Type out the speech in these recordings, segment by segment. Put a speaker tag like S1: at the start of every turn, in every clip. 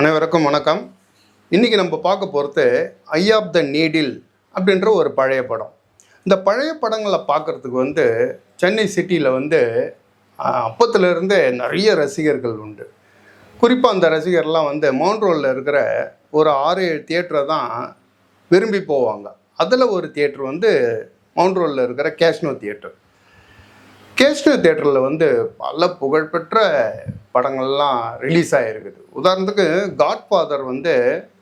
S1: அனைவருக்கும் வணக்கம். இன்றைக்கி நம்ம பார்க்க போகிறது ஐ ஆஃப் த நீடில் அப்படின்ற ஒரு பழைய படம். இந்த பழைய படங்களை பார்க்குறதுக்கு வந்து சென்னை சிட்டியில் வந்து அப்பத்துலேருந்து நிறைய ரசிகர்கள் உண்டு. குறிப்பாக அந்த ரசிகர்லாம் வந்து மவுண்ட் ரோடில் இருக்கிற ஒரு ஆறு ஏழு தியேட்டரை தான் விரும்பி போவாங்க. அதில் ஒரு தியேட்டர் வந்து மவுண்ட் ரோடில் இருக்கிற கேஷ்னோ தியேட்டர். கேஷ்னோ தியேட்டரில் வந்து பல புகழ்பெற்ற படங்கள்லாம் ரிலீஸ் ஆகிருக்குது உதாரணத்துக்கு காட்ஃபாதர் வந்து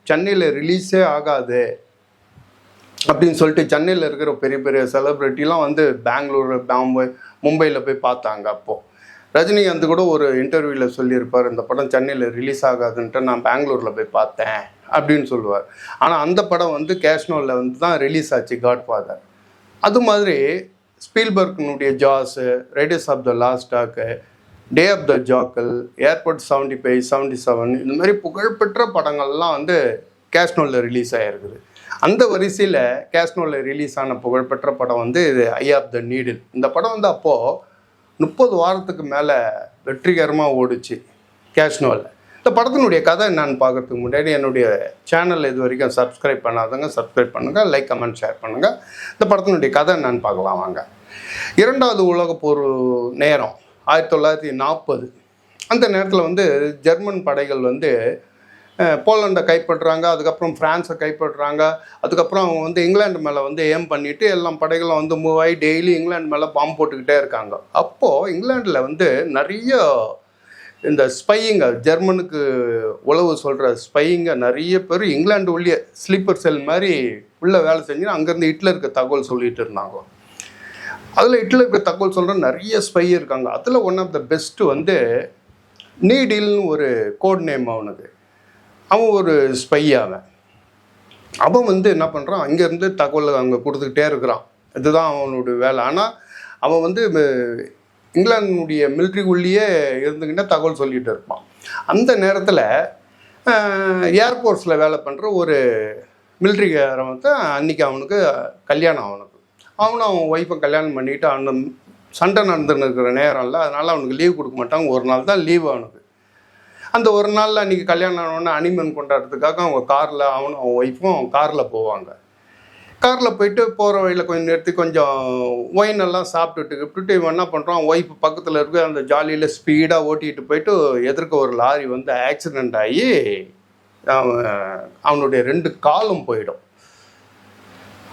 S1: சென்னையில் ரிலீஸே ஆகாது அப்படின்னு சொல்லிட்டு சென்னையில் இருக்கிற பெரிய பெரிய செலிப்ரிட்டிலாம் வந்து பெங்களூர் பாம்பே மும்பையில் போய் பார்த்தாங்க அப்போது ரஜினிகாந்த் கூட ஒரு இன்டர்வியூவில் சொல்லியிருப்பார் இந்த படம் சென்னையில் ரிலீஸ் ஆகாதுன்ட்டு நான் பெங்களூரில் போய் பார்த்தேன் அப்படின்னு சொல்லுவார். ஆனால் அந்த படம் வந்து கேஷ்னோவில் வந்து தான் ரிலீஸ் ஆச்சு காட்ஃபாதர் அது மாதிரி ஸ்பீல்பர்க்னுடைய Jaws Raiders of the Lost dog Day of the Jackal Airport seventy five seventy seven இந்த மாதிரி புகழ்பெற்ற படங்கள்லாம் வந்து கேஷ்னோவில் ரிலீஸ் ஆகிருக்குது அந்த வரிசையில் கேஷ்னோவில் ரிலீஸ் ஆன புகழ்பெற்ற படம் வந்து இது ஐ ஆஃப் த நீடில் இந்த படம் வந்து அப்போது முப்பது வாரத்துக்கு மேலே வெற்றிகரமாக ஓடுச்சு கேஷ்னோவில் இந்த படத்தினுடைய கதை என்னன்னு பார்க்கறதுக்கு முன்னாடி என்னுடைய சேனல் இது வரைக்கும் சப்ஸ்கிரைப் பண்ணாதவங்க சப்ஸ்கிரைப் பண்ணுங்கள் லைக் கமெண்ட் ஷேர் பண்ணுங்கள் இந்த படத்தினுடைய கதை என்னன்னு பார்க்கலாம் வாங்க. இரண்டாவது உலகப் போர் நேரம் ஆயிரத்தி தொள்ளாயிரத்தி நாற்பது. அந்த நேரத்தில் வந்து ஜெர்மன் படைகள் வந்து போலண்டை கைப்பற்றுறாங்க அதுக்கப்புறம் ஃப்ரான்ஸை கைப்பற்றுறாங்க அதுக்கப்புறம் அவங்க வந்து இங்கிலாந்து மேலே வந்து ஏம் பண்ணிவிட்டு எல்லாம் படைகளும் வந்து மூவ் ஆகி டெய்லி இங்கிலாந்து மேலே பாம்பு போட்டுக்கிட்டே இருக்காங்க. அப்போது இங்கிலாண்டில் வந்து நிறைய இந்த ஸ்பையிங்க ஜெர்மனுக்கு உளவு சொல்கிற ஸ்பையிங்க நிறைய பேர் இங்கிலாந்து உள்ளே ஸ்லீப்பர் செல் மாதிரி உள்ளே வேலை செஞ்சு அங்கேருந்து ஹிட்லருக்கு தகவல் சொல்லிட்டு இருந்தாங்க. அதில் ஹிட்லருக்கு தகவல் சொல்கிற நிறைய ஸ்பை இருக்காங்க. அதில் ஒன் ஆஃப் த பெஸ்ட்டு வந்து நீடில்னு ஒரு கோட் நேம் அவனுக்கு. அவன் ஒரு ஸ்பை அவன். அவன் வந்து என்ன பண்ணுறான் அங்கேருந்து தகவல் அங்கே கொடுத்துக்கிட்டே இருக்கிறான். இதுதான் அவனுடைய வேலை. ஆனால் அவன் வந்து இங்கிலாந்துடைய மிலிட்ரிக்குள்ளேயே இருந்துக்கிட்டே தகவல் சொல்லிகிட்டு இருப்பான். அந்த நேரத்தில் ஏர்போர்ட்ஸில் வேலை பண்ணுற ஒரு மிலிட்ரிக்காரன் வந்து அன்றைக்கி அவனுக்கு கல்யாணம் அவனுக்கு அவனும் அவன் ஒய்ஃபை கல்யாணம் பண்ணிட்டு அந்த சண்டை நடந்துன்னு இருக்கிற நேரம்ல அதனால் அவனுக்கு லீவ் கொடுக்க மாட்டாங்க. ஒரு நாள் தான் லீவ் அவனுக்கு அந்த ஒரு நாளில் அன்றைக்கி கல்யாணம் ஆனவொடனே அனிமன் கொண்டாடுறதுக்காக அவங்க காரில் அவனும் அவன் ஒய்ஃபும் அவன் காரில் போவாங்க. காரில் போயிட்டு போகிற வழியில் கொஞ்சம் நிறுத்தி கொஞ்சம் ஒயின் எல்லாம் சாப்பிட்டுட்டு கிப்ட்டுட்டு இவன் என்ன பண்ணுறான் ஒய்ஃப் பக்கத்தில் இருக்க அந்த ஜாலியில் ஸ்பீடாக ஓட்டிகிட்டு போயிட்டு எதிர்க்க ஒரு லாரி வந்து ஆக்சிடெண்ட் ஆகி அவன் அவனுடைய ரெண்டு காலும் போயிடும்.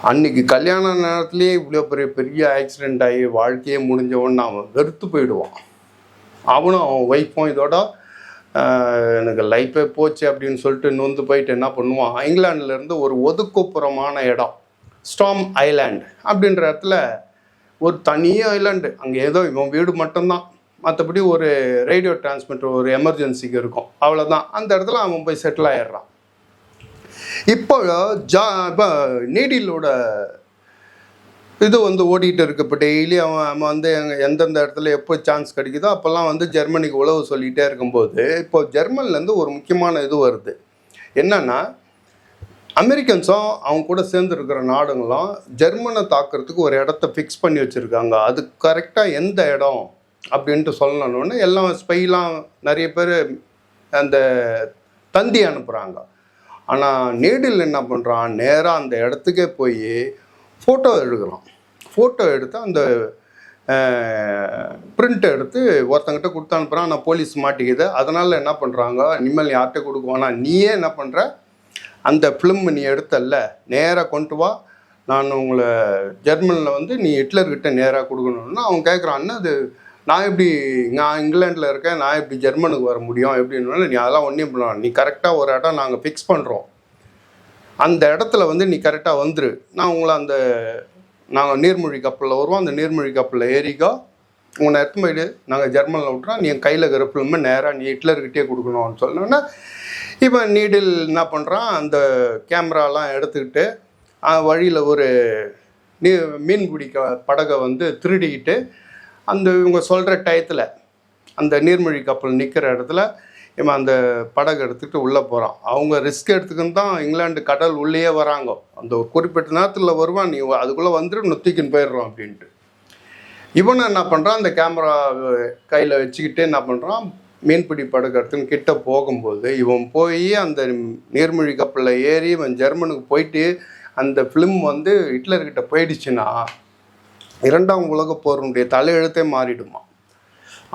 S1: அன்னைக்கு கல்யாண நேரத்துலேயே இவ்வளோ பெரிய பெரிய ஆக்சிடெண்ட் ஆகி வாழ்க்கையே முடிஞ்ச அவன் வெறுத்து போயிடுவான். அவனும் அவன் ஒய்ஃபும் இதோட எனக்கு லைஃபே போச்சு அப்படின்னு சொல்லிட்டு நொந்து போயிட்டு என்ன பண்ணுவான் இங்கிலாந்துலேருந்து ஒரு ஒதுக்குப்புறமான இடம். ஸ்டாம் ஐலாண்ட் அப்படின்ற இடத்துல ஒரு தனி ஐலாண்டு அங்கே ஏதோ இவன் வீடு மட்டும்தான். மற்றபடி ஒரு ரேடியோ டிரான்ஸ்மிட்டர் ஒரு எமர்ஜென்சிக்கு இருக்கும். அவ்வளோதான் அந்த இடத்துல அவன் போய் செட்டில் ஆயிடுறான். இப்போ ஜா இப்போ நீடிலோட இது வந்து ஓடிட்டு இருக்கு. இப்போ டெய்லி அவன் அவன் வந்து எந்தெந்த இடத்துல எப்போ சான்ஸ் கிடைக்குதோ அப்போல்லாம் வந்து ஜெர்மனிக்கு உழவு சொல்லிகிட்டே இருக்கும்போது இப்போ ஜெர்மன்லேருந்து ஒரு முக்கியமான இது வருது. என்னன்னா அமெரிக்கன்ஸும் அவங்க கூட சேர்ந்து இருக்கிற நாடுங்களும் ஜெர்மனை தாக்குறதுக்கு ஒரு இடத்த ஃபிக்ஸ் பண்ணி வச்சுருக்காங்க. அது கரெக்டாக எந்த இடம் அப்படின்ட்டு சொல்லணும்னு எல்லாம் ஸ்பைலாம் நிறைய பேர் அந்த தந்தி அனுப்புகிறாங்க ஆனால் நீடில் என்ன பண்ணுறான் நேராக அந்த இடத்துக்கே போய் ஃபோட்டோ எடுக்கிறான். ஃபோட்டோ எடுத்து அந்த பிரிண்ட் எடுத்து ஒருத்தங்கிட்ட கொடுத்து அனுப்புகிறான் ஆனால் போலீஸ் மாட்டிக்குது. அதனால் என்ன பண்ணுறாங்க இனிமேல் யார்கிட்ட ஆனால் நீயே என்ன பண்ணுற அந்த ஃபிலிம் நீ எடுத்தல்ல நேராக கொண்டு வா. நான் உங்களை ஜெர்மனில் வந்து நீ ஹிட்லர்கிட்ட நேராக கொடுக்கணும்னு அவன் கேட்குறான் அது நான் எப்படி நான் இங்கிலாண்டில் இருக்கேன் நான் எப்படி ஜெர்மனுக்கு வர முடியும்? எப்படின்னு நீ அதெல்லாம் ஒன்றும் பண்ணலாம் நீ கரெக்டாக ஒரு இடம் நாங்கள் ஃபிக்ஸ் பண்ணுறோம் அந்த இடத்துல வந்து நீ கரெக்டாக வந்துரு. நான் உங்களை அந்த நாங்கள் நீர்மொழி கப்பலில் வருவோம். அந்த நீர்மொழி கப்பலில் ஏறிக்கோ. உன்னை எடுத்து போயிடு. நாங்கள் ஜெர்மனில் விட்டுறோம். நீ என் கையில் இருக்கிற ஃபிலிமை நேராக நீ ஹிட்லர்கிட்டே கொடுக்கணும்னு சொன்னோன்னா இவன் நீடில் என்ன பண்ணுறான் அந்த கேமராலாம் எடுத்துக்கிட்டு வழியில் ஒரு நீ மீன் பிடிக்க படகை வந்து திருடிக்கிட்டு அந்த இவங்க சொல்கிற டயத்தில் அந்த நீர்மொழி கப்பல் நிற்கிற இடத்துல இவன் அந்த படகு எடுத்துக்கிட்டு உள்ளே போகிறான் அவங்க ரிஸ்க் எடுத்துக்கின்னு தான் இங்கிலாந்து கடல் உள்ளேயே வராங்க. அந்த ஒரு குறிப்பிட்ட நேரத்தில் வருவான். நீ அதுக்குள்ளே வந்துட்டு நொத்திக்கின்னு போயிடுறோம் அப்படின்ட்டு. இவனை என்ன பண்ணுறான் அந்த கேமரா கையில் வச்சுக்கிட்டு என்ன பண்ணுறான் மீன்பிடி படகுறதுன்னு கிட்ட போகும்போது இவன் போய் அந்த நீர்மொழி கப்பலில் ஏறி இவன் ஜெர்மனுக்கு போயிட்டு அந்த ஃபிலிம் வந்து ஹிட்லர்கிட்ட போயிடுச்சுன்னா இரண்டாம் உலக போரினுடைய தலையெழுத்தே மாறிடுமா?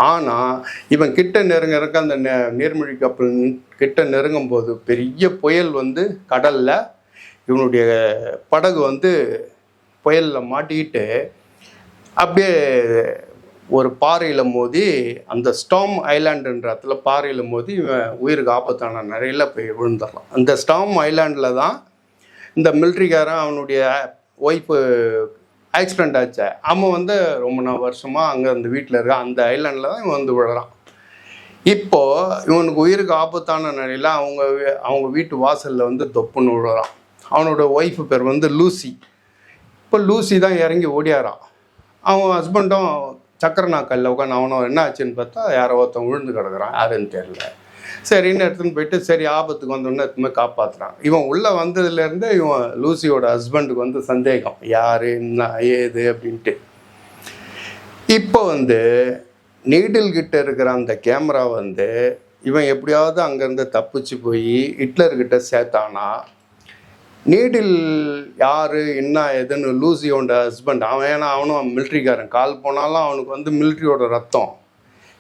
S1: ஆனால் இவன் கிட்ட நெருங்க இருக்க அந்த நெ- நீர்மொழி கப்பல் கிட்ட நெருங்கும் போது பெரிய புயல் வந்து கடலில் இவனுடைய படகு வந்து புயலில் மாட்டிக்கிட்டு அப்படியே ஒரு பாறையில் மோதி அந்த ஸ்டாம் ஐலாண்டுன்ற இடத்துல பாறையில் மோதி இவன் உயிருக்கு ஆபத்தான நிறையில போய் விழுந்துடலாம். அந்த ஸ்டாம் ஐலாண்டில் தான் இந்த மிலிட்ரிக்காரன் அவனுடைய ஒய்ஃபு ஆக்சிடெண்ட் ஆச்சு. அவன் வந்து ரொம்ப நாள் வருஷமாக அங்கே அந்த வீட்டில் இருக்க அந்த ஐலாண்டில் தான் இவன் வந்து விழுறான். இப்போ இவனுக்கு உயிருக்கு ஆபத்தான நிலையில் அவங்க அவங்க வீட்டு வாசலில் வந்து தொப்புன்னு விழுறான். அவனோட ஒய்ஃபு பேர் வந்து லூசி. இப்போ லூசி தான் இறங்கி ஓடியாரான் அவன் ஹஸ்பண்டும் சக்கர நாக்கல்ல உட்காந்து அவனும் என்ன ஆச்சுன்னு பார்த்தா யாரோ ஒருத்தன் விழுந்து கிடக்குறான். யாருன்னு தெரியல. சரின்னு எடுத்துன்னு போயிட்டு சரி ஆபத்துக்கு வந்தோடனே எப்பவுமே காப்பாற்றுறான் இவன் உள்ளே வந்ததுலேருந்து இவன் லூசியோட ஹஸ்பண்டுக்கு வந்து சந்தேகம். யார் என்ன ஏது அப்படின்ட்டு. இப்போ வந்து நீடில் கிட்ட இருக்கிற அந்த கேமரா வந்து இவன் எப்படியாவது அங்கேருந்து தப்பிச்சு போய் ஹிட்லர்கிட்ட சேர்த்தானா? நீடில் யார் என்ன எதுன்னு லூசியோட ஹஸ்பண்ட் அவன் ஏன்னா அவனும் மிலிட்ரிக்காரன் கால் போனாலும் அவனுக்கு வந்து மிலிட்ரியோட ரத்தம்.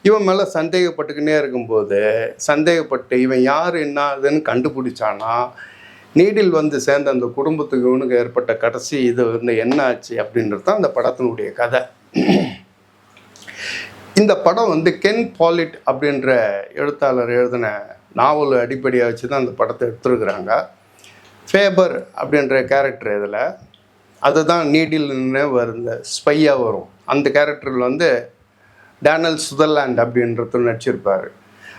S1: இவன் மேலே சந்தேகப்பட்டுக்கினே இருக்கும்போது சந்தேகப்பட்டு இவன் யார் என்ன அதுன்னு கண்டுபிடிச்சானா நீடில் வந்து சேர்ந்த அந்த குடும்பத்துக்கு இவனுக்கு ஏற்பட்ட கடைசி இது வந்து என்ன ஆச்சு அப்படின்றது தான் அந்த படத்தினுடைய கதை. இந்த படம் வந்து கென் பாலிட் அப்படின்ற எழுத்தாளர் எழுதின நாவல் அடிப்படையாக வச்சு தான் அந்த படத்தை எடுத்துருக்குறாங்க. ஃபேபர் அப்படின்ற கேரக்டர் இதில் அதுதான் நீடில்னு வரும் இந்த ஸ்பையாக வரும். அந்த கேரக்டரில் வந்து டேனல் சுதர்லாண்ட் அப்படின்றது நடிச்சிருப்பார்.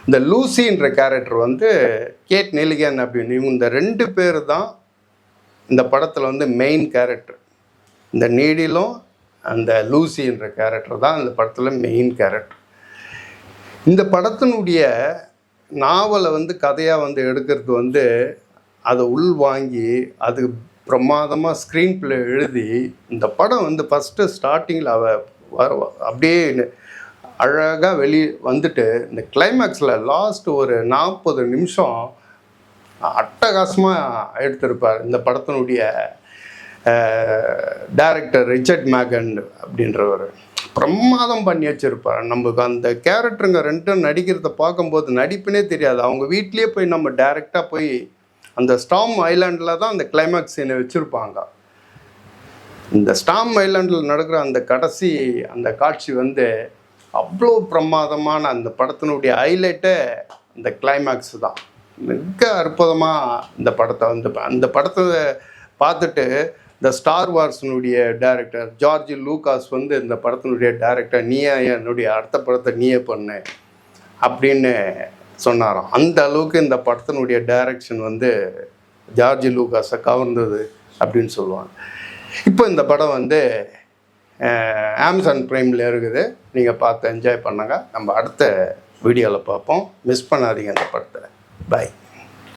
S1: இந்த லூசின்ற கேரக்டர் வந்து கேட் நெலிகன் அப்படின்னு இவங்க இந்த ரெண்டு பேர் தான் இந்த படத்தில் வந்து மெயின் கேரக்டர் இந்த நீடிலும் அந்த லூசின்ற கேரக்டர் தான் இந்த படத்தில் மெயின் கேரக்டர் இந்த படத்தினுடைய நாவலை வந்து கதையாக வந்து எடுக்கிறது வந்து அதை உள் வாங்கி அது பிரமாதமாக ஸ்க்ரீன் பிளே எழுதி இந்த படம் வந்து ஃபஸ்ட்டு ஸ்டார்டிங்கில் அவ அப்படியே அழகாக வெளியே வந்துட்டு இந்த கிளைமேக்ஸில் லாஸ்ட் ஒரு நாற்பது நிமிஷம் அட்டகாசமாக எடுத்திருப்பார் இந்த படத்தினுடைய டைரக்டர் ரிச்சர்ட் மேகன் அப்படின்றவர். பிரமாதம் பண்ணி வச்சிருப்பார். நமக்கு அந்த கேரக்டருங்க ரெண்டும் நடிக்கிறத பார்க்கும்போது நடிப்புனே தெரியாது. அவங்க வீட்லேயே போய் நம்ம டைரெக்டாக போய் அந்த ஸ்டாம் ஐலாண்டில் தான் அந்த கிளைமேக்ஸ் சீனை வச்சுருப்பாங்க. இந்த ஸ்டாம் ஐலாண்டில் நடக்கிற அந்த கடைசி அந்த காட்சி வந்து அவ்வளோ பிரமாதமான அந்த படத்தினுடைய ஹைலைட்டே அந்த கிளைமேக்ஸ் தான். மிக அற்புதமாக இந்த படத்தை வந்து அந்த படத்தை பார்த்துட்டு இந்த ஸ்டார் வார்ஸினுடைய டேரக்டர் ஜார்ஜ் லூகாஸ் வந்து இந்த படத்தினுடைய டேரக்டர் நீயே என்னுடைய அடுத்த படத்தை நீயே பண்ணு அப்படின்னு சொன்னாராம். அந்த அளவுக்கு இந்த படத்தினுடைய டைரக்ஷன் வந்து ஜார்ஜ் லூகாஸை கவர்ந்தது அப்படின்னு சொல்லுவாங்க. இப்போ இந்த படம் வந்து அமேசான் ப்ரைமில் இருக்குது. நீங்கள் பார்த்து என்ஜாய் பண்ணுங்கள் நம்ம அடுத்த வீடியோவில் பார்ப்போம். மிஸ் பண்ணாதீங்க இந்த படத்தை. பை